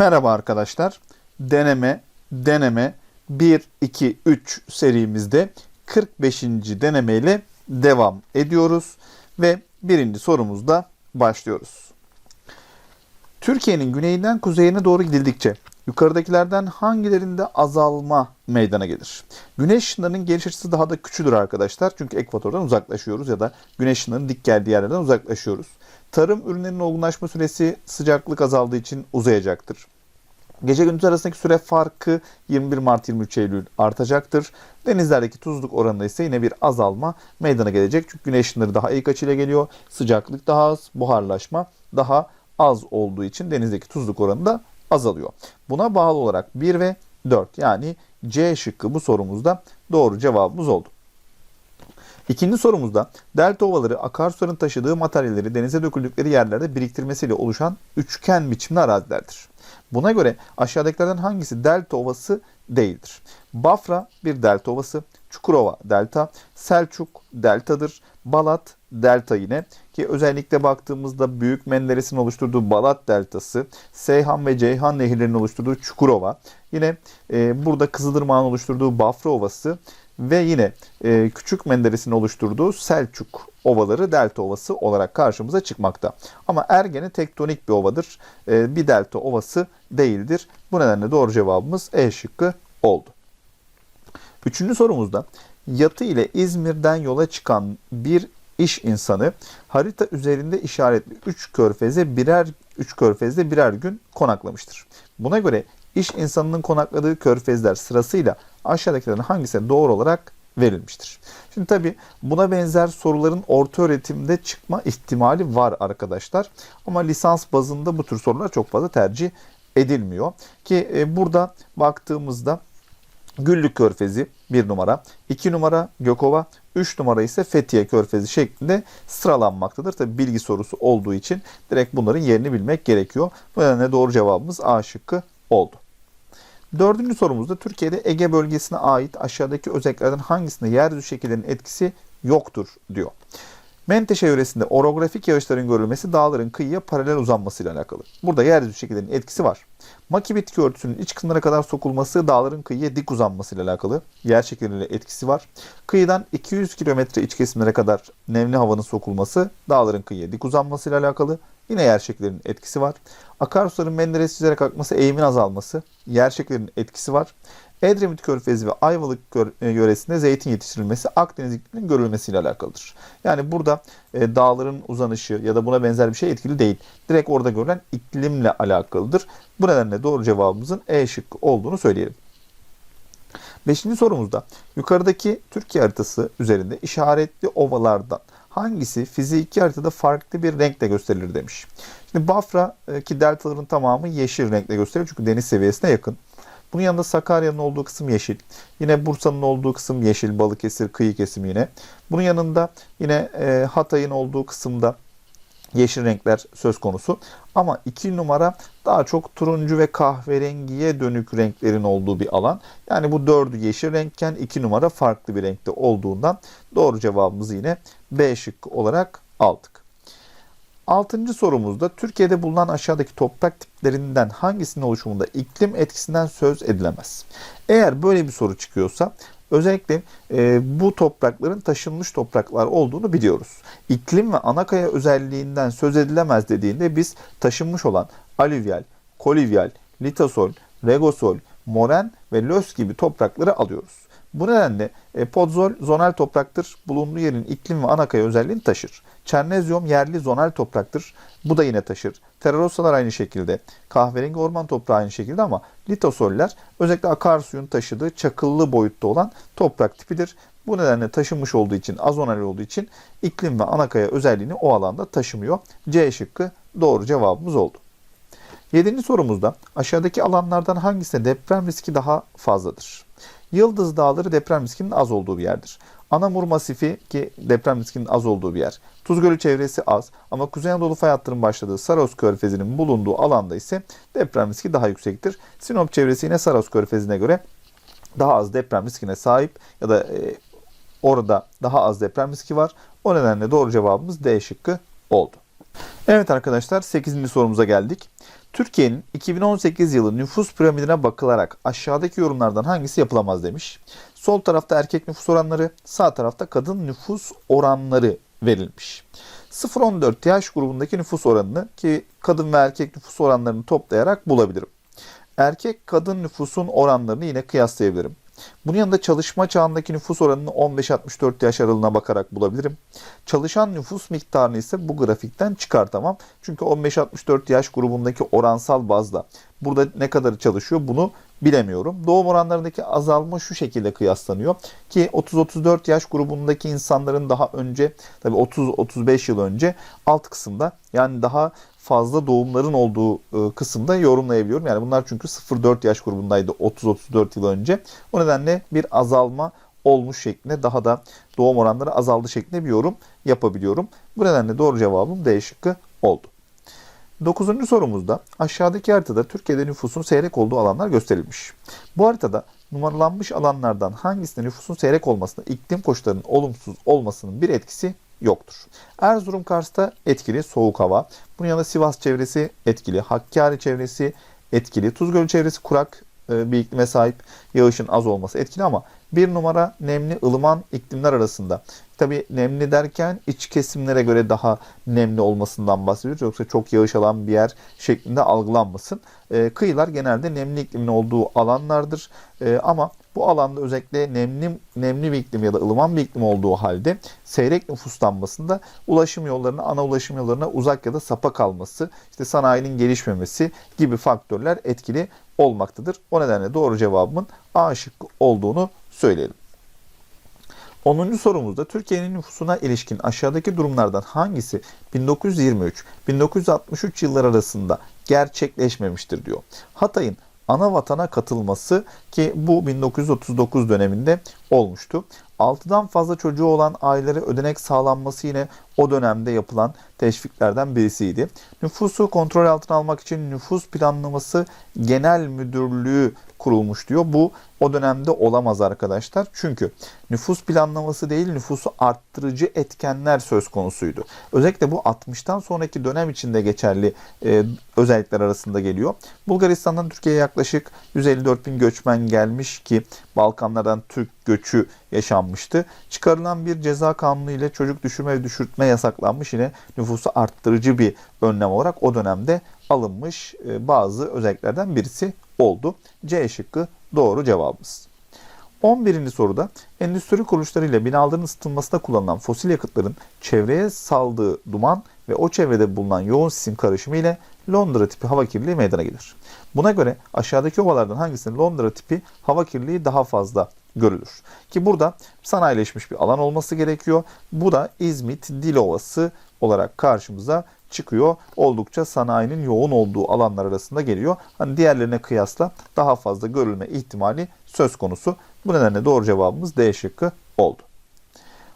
Merhaba arkadaşlar. Deneme, deneme 1, 2, 3 serimizde 45. deneme ile devam ediyoruz. Ve birinci sorumuzda başlıyoruz. Türkiye'nin güneyinden kuzeyine doğru gidildikçe yukarıdakilerden hangilerinde azalma meydana gelir? Güneş ışınlarının geliş açısı daha da küçülür arkadaşlar. Çünkü ekvatordan uzaklaşıyoruz ya da güneş ışınlarının dik geldiği yerlerden uzaklaşıyoruz. Tarım ürünlerinin olgunlaşma süresi sıcaklık azaldığı için uzayacaktır. Gece gündüz arasındaki süre farkı 21 Mart 23 Eylül artacaktır. Denizlerdeki tuzluk oranında ise yine bir azalma meydana gelecek. Çünkü güneş ışınları daha eğik açıyla geliyor. Sıcaklık daha az, buharlaşma daha az olduğu için denizdeki tuzluk oranı da azalıyor. Buna bağlı olarak 1 ve 4 yani C şıkkı bu sorumuzda doğru cevabımız oldu. İkinci sorumuzda delta ovaları akarsuların taşıdığı materyalleri denize döküldükleri yerlerde biriktirmesiyle oluşan üçgen biçimli arazilerdir. Buna göre aşağıdakilerden hangisi delta ovası değildir? Bafra bir delta ovası, Çukurova delta, Selçuk deltadır, Balat delta yine ki özellikle baktığımızda Büyük Menderes'in oluşturduğu Balat deltası, Seyhan ve Ceyhan nehirlerinin oluşturduğu Çukurova, yine e, burada Kızılırmak'ın oluşturduğu Bafra Ovası ve yine e, Küçük Menderes'in oluşturduğu Selçuk ovaları delta ovası olarak karşımıza çıkmakta. Ama Ergene tektonik bir ovadır. E, bir delta ovası değildir. Bu nedenle doğru cevabımız E şıkkı oldu. Üçüncü sorumuzda yatı ile İzmir'den yola çıkan bir iş insanı harita üzerinde işaretli 3 körfeze birer 3 körfezde birer gün konaklamıştır. Buna göre iş insanının konakladığı körfezler sırasıyla aşağıdakilerin hangisine doğru olarak verilmiştir. Şimdi tabi buna benzer soruların orta öğretimde çıkma ihtimali var arkadaşlar. Ama lisans bazında bu tür sorular çok fazla tercih edilmiyor. Ki e, burada baktığımızda Güllük Körfezi 1 numara, 2 numara Gökova, 3 numara ise Fethiye Körfezi şeklinde sıralanmaktadır. Tabi bilgi sorusu olduğu için direkt bunların yerini bilmek gerekiyor. Bu nedenle doğru cevabımız A şıkkı oldu. Dördüncü sorumuzda Türkiye'de Ege bölgesine ait aşağıdaki özelliklerden hangisinde yeryüzü şekillerinin etkisi yoktur diyor. Menteşe yöresinde orografik yağışların görülmesi dağların kıyıya paralel uzanmasıyla alakalı. Burada yeryüzü şekillerinin etkisi var. Maki bitki örtüsünün iç kısımlara kadar sokulması dağların kıyıya dik uzanmasıyla alakalı. Yer şekilleriyle etkisi var. Kıyıdan 200 kilometre iç kesimlere kadar nemli havanın sokulması dağların kıyıya dik uzanmasıyla alakalı. Yine yer şekillerinin etkisi var. Akarsuların Menderes çizerek akması eğimin azalması. Yer şekillerinin etkisi var. Edremit Körfezi ve Ayvalık e, yöresinde zeytin yetiştirilmesi Akdeniz ikliminin görülmesiyle alakalıdır. Yani burada e, dağların uzanışı ya da buna benzer bir şey etkili değil. Direkt orada görülen iklimle alakalıdır. Bu nedenle doğru cevabımızın E şıkkı olduğunu söyleyelim. Beşinci sorumuzda yukarıdaki Türkiye haritası üzerinde işaretli ovalardan hangisi fiziki haritada farklı bir renkle gösterilir demiş. Şimdi Bafra ki deltaların tamamı yeşil renkle gösterilir çünkü deniz seviyesine yakın. Bunun yanında Sakarya'nın olduğu kısım yeşil. Yine Bursa'nın olduğu kısım yeşil. Balıkesir kıyı kesimi yine. Bunun yanında yine e, Hatay'ın olduğu kısımda yeşil renkler söz konusu. Ama iki numara daha çok turuncu ve kahverengiye dönük renklerin olduğu bir alan. Yani bu dördü yeşil renkken iki numara farklı bir renkte olduğundan doğru cevabımızı yine B şıkkı olarak aldık. Altıncı sorumuzda Türkiye'de bulunan aşağıdaki toprak tiplerinden hangisinin oluşumunda iklim etkisinden söz edilemez? Eğer böyle bir soru çıkıyorsa özellikle e, bu toprakların taşınmış topraklar olduğunu biliyoruz. İklim ve anakaya özelliğinden söz edilemez dediğinde biz taşınmış olan alüvyal, kolivyal, litasol, regosol, moren ve lös gibi toprakları alıyoruz. Bu nedenle e, podzol zonal topraktır. Bulunduğu yerin iklim ve anakaya özelliğini taşır. Çernezyum yerli zonal topraktır. Bu da yine taşır. Terrarosalar aynı şekilde. Kahverengi orman toprağı aynı şekilde ama litosoller özellikle akarsuyun taşıdığı çakıllı boyutta olan toprak tipidir. Bu nedenle taşınmış olduğu için, azonal olduğu için iklim ve anakaya özelliğini o alanda taşımıyor. C şıkkı doğru cevabımız oldu. Yedinci sorumuzda aşağıdaki alanlardan hangisinde deprem riski daha fazladır? Yıldız Dağları deprem riskinin az olduğu bir yerdir. Anamur Masifi ki deprem riskinin az olduğu bir yer. Tuz Gölü çevresi az ama Kuzey Anadolu fay hattının başladığı Saros Körfezi'nin bulunduğu alanda ise deprem riski daha yüksektir. Sinop çevresi yine Saros Körfezi'ne göre daha az deprem riskine sahip ya da e, orada daha az deprem riski var. O nedenle doğru cevabımız D şıkkı oldu. Evet arkadaşlar 8. sorumuza geldik. Türkiye'nin 2018 yılı nüfus piramidine bakılarak aşağıdaki yorumlardan hangisi yapılamaz demiş. Sol tarafta erkek nüfus oranları, sağ tarafta kadın nüfus oranları verilmiş. 0-14 yaş grubundaki nüfus oranını ki kadın ve erkek nüfus oranlarını toplayarak bulabilirim. Erkek kadın nüfusun oranlarını yine kıyaslayabilirim. Bunun yanında çalışma çağındaki nüfus oranını 15-64 yaş aralığına bakarak bulabilirim. Çalışan nüfus miktarını ise bu grafikten çıkartamam. Çünkü 15-64 yaş grubundaki oransal bazda burada ne kadar çalışıyor bunu bilemiyorum. Doğum oranlarındaki azalma şu şekilde kıyaslanıyor ki 30-34 yaş grubundaki insanların daha önce tabi 30-35 yıl önce alt kısımda yani daha fazla doğumların olduğu e, kısımda yorumlayabiliyorum. Yani bunlar çünkü 0-4 yaş grubundaydı 30-34 yıl önce. O nedenle bir azalma olmuş şeklinde daha da doğum oranları azaldı şeklinde bir yorum yapabiliyorum. Bu nedenle doğru cevabım D şıkkı oldu. Dokuzuncu sorumuzda aşağıdaki haritada Türkiye'de nüfusun seyrek olduğu alanlar gösterilmiş. Bu haritada numaralanmış alanlardan hangisinde nüfusun seyrek olmasına iklim koşullarının olumsuz olmasının bir etkisi yoktur. Erzurum Kars'ta etkili soğuk hava. Bunun yanında Sivas çevresi etkili. Hakkari çevresi etkili. Tuzgöl çevresi kurak e, bir iklime sahip. Yağışın az olması etkili ama bir numara nemli ılıman iklimler arasında. Tabi nemli derken iç kesimlere göre daha nemli olmasından bahsediyoruz. Yoksa çok yağış alan bir yer şeklinde algılanmasın. E, kıyılar genelde nemli iklimin olduğu alanlardır. E, ama bu alanda özellikle nemli, nemli bir iklim ya da ılıman bir iklim olduğu halde seyrek nüfuslanmasında ulaşım yollarına, ana ulaşım yollarına uzak ya da sapa kalması, işte sanayinin gelişmemesi gibi faktörler etkili olmaktadır. O nedenle doğru cevabımın A şıkkı olduğunu söyleyelim. 10. sorumuzda Türkiye'nin nüfusuna ilişkin aşağıdaki durumlardan hangisi 1923-1963 yıllar arasında gerçekleşmemiştir diyor. Hatay'ın ana vatana katılması ki bu 1939 döneminde olmuştu. 6'dan fazla çocuğu olan ailelere ödenek sağlanması yine o dönemde yapılan teşviklerden birisiydi. Nüfusu kontrol altına almak için nüfus planlaması genel müdürlüğü kurulmuş diyor. Bu o dönemde olamaz arkadaşlar. Çünkü nüfus planlaması değil nüfusu arttırıcı etkenler söz konusuydu. Özellikle bu 60'tan sonraki dönem içinde geçerli e, özellikler arasında geliyor. Bulgaristan'dan Türkiye'ye yaklaşık 154 bin göçmen gelmiş ki Balkanlardan Türk göçü yaşanmıştı. Çıkarılan bir ceza kanunu ile çocuk düşürme ve düşürtme yasaklanmış yine nüfusu arttırıcı bir önlem olarak o dönemde alınmış e, bazı özelliklerden birisi oldu. C şıkkı doğru cevabımız. 11. soruda endüstri kuruluşlarıyla binaların ısıtılmasında kullanılan fosil yakıtların çevreye saldığı duman ve o çevrede bulunan yoğun sisim karışımı ile Londra tipi hava kirliliği meydana gelir. Buna göre aşağıdaki ovalardan hangisinde Londra tipi hava kirliliği daha fazla görülür? Ki burada sanayileşmiş bir alan olması gerekiyor. Bu da İzmit Dilovası olarak karşımıza çıkıyor. Oldukça sanayinin yoğun olduğu alanlar arasında geliyor. Hani diğerlerine kıyasla daha fazla görülme ihtimali söz konusu. Bu nedenle doğru cevabımız D şıkkı oldu.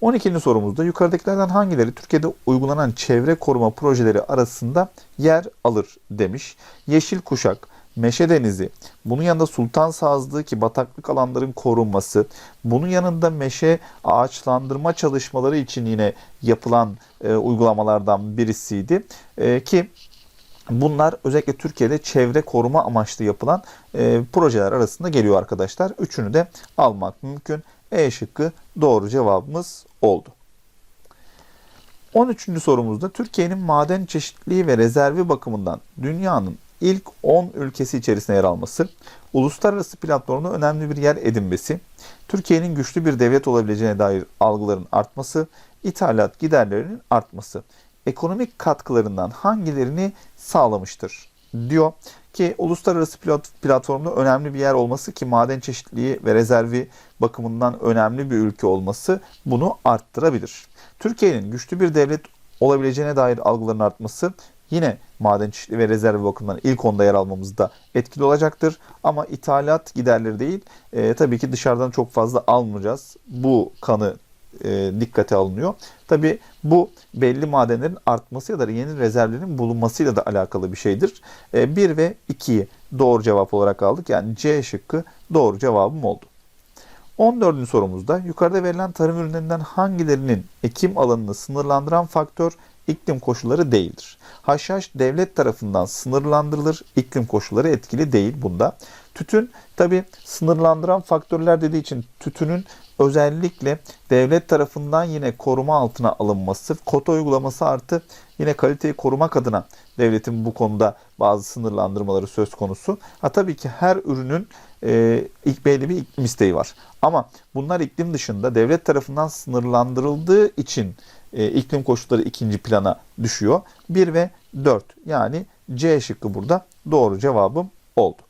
12. sorumuzda yukarıdakilerden hangileri Türkiye'de uygulanan çevre koruma projeleri arasında yer alır demiş. Yeşil Kuşak, Meşe Denizi, bunun yanında Sultan Sazlığı ki bataklık alanların korunması, bunun yanında meşe ağaçlandırma çalışmaları için yine yapılan e, uygulamalardan birisiydi. E, ki Bunlar özellikle Türkiye'de çevre koruma amaçlı yapılan e, projeler arasında geliyor arkadaşlar. Üçünü de almak mümkün. E şıkkı doğru cevabımız oldu. 13. sorumuzda Türkiye'nin maden çeşitliliği ve rezervi bakımından dünyanın ilk 10 ülkesi içerisinde yer alması, uluslararası platformda önemli bir yer edinmesi, Türkiye'nin güçlü bir devlet olabileceğine dair algıların artması, ithalat giderlerinin artması ekonomik katkılarından hangilerini sağlamıştır diyor ki uluslararası platformda önemli bir yer olması ki maden çeşitliliği ve rezervi bakımından önemli bir ülke olması bunu arttırabilir. Türkiye'nin güçlü bir devlet olabileceğine dair algıların artması yine maden çeşitliliği ve rezervi bakımından ilk onda yer almamızda etkili olacaktır. Ama ithalat giderleri değil e, tabii ki dışarıdan çok fazla almayacağız. Bu kanı e, dikkate alınıyor. Tabi bu belli madenlerin artması ya da yeni rezervlerin bulunmasıyla da alakalı bir şeydir. E, 1 ve 2'yi doğru cevap olarak aldık. Yani C şıkkı doğru cevabım oldu. 14. sorumuzda yukarıda verilen tarım ürünlerinden hangilerinin ekim alanını sınırlandıran faktör iklim koşulları değildir. Haşhaş devlet tarafından sınırlandırılır. İklim koşulları etkili değil bunda. Tütün tabi sınırlandıran faktörler dediği için tütünün özellikle devlet tarafından yine koruma altına alınması, kota uygulaması artı yine kaliteyi korumak adına devletin bu konuda bazı sınırlandırmaları söz konusu. Ha tabii ki her ürünün e, ilk belli bir iklim isteği var. Ama bunlar iklim dışında devlet tarafından sınırlandırıldığı için e, iklim koşulları ikinci plana düşüyor. 1 ve 4 yani C şıkkı burada doğru cevabım oldu.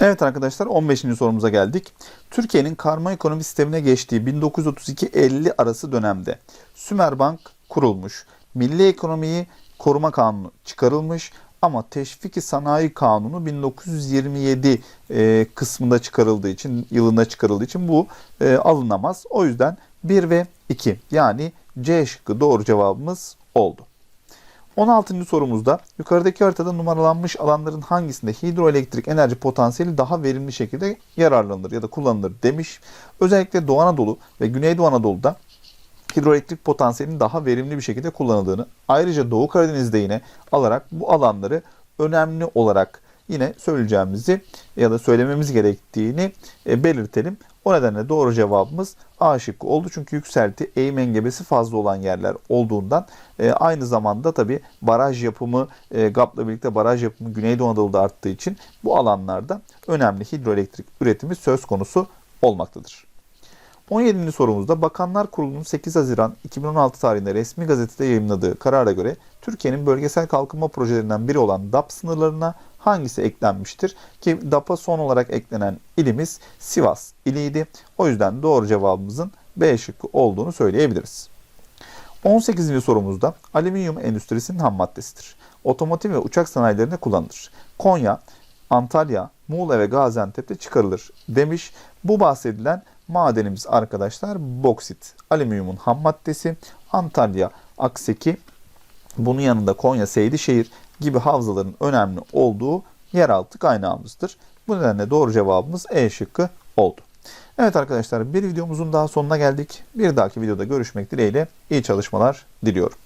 Evet arkadaşlar 15. sorumuza geldik. Türkiye'nin karma ekonomi sistemine geçtiği 1932-50 arası dönemde Sümerbank kurulmuş. Milli ekonomiyi koruma kanunu çıkarılmış ama teşviki sanayi kanunu 1927 e, kısmında çıkarıldığı için, yılında çıkarıldığı için bu e, alınamaz. O yüzden 1 ve 2 yani C şıkkı doğru cevabımız oldu. 16. sorumuzda yukarıdaki haritada numaralanmış alanların hangisinde hidroelektrik enerji potansiyeli daha verimli şekilde yararlanır ya da kullanılır demiş. Özellikle Doğu Anadolu ve Güneydoğu Anadolu'da hidroelektrik potansiyelinin daha verimli bir şekilde kullanıldığını, ayrıca Doğu Karadeniz'de yine alarak bu alanları önemli olarak yine söyleyeceğimizi ya da söylememiz gerektiğini e, belirtelim. O nedenle doğru cevabımız A şıkkı oldu. Çünkü yükselti, eğim engebesi fazla olan yerler olduğundan e, aynı zamanda tabi baraj yapımı, e, GAP'la birlikte baraj yapımı Güneydoğu Anadolu'da arttığı için bu alanlarda önemli hidroelektrik üretimi söz konusu olmaktadır. 17. sorumuzda Bakanlar Kurulu'nun 8 Haziran 2016 tarihinde resmi gazetede yayınladığı karara göre Türkiye'nin bölgesel kalkınma projelerinden biri olan DAP sınırlarına hangisi eklenmiştir? Ki DAP'a son olarak eklenen ilimiz Sivas iliydi. O yüzden doğru cevabımızın B şıkkı olduğunu söyleyebiliriz. 18. sorumuzda alüminyum endüstrisinin ham maddesidir. Otomotiv ve uçak sanayilerinde kullanılır. Konya, Antalya, Muğla ve Gaziantep'te çıkarılır demiş. Bu bahsedilen madenimiz arkadaşlar boksit. Alüminyumun ham maddesi. Antalya, Akseki, bunun yanında Konya, Seydişehir gibi havzaların önemli olduğu yeraltı kaynağımızdır. Bu nedenle doğru cevabımız E şıkkı oldu. Evet arkadaşlar bir videomuzun daha sonuna geldik. Bir dahaki videoda görüşmek dileğiyle iyi çalışmalar diliyorum.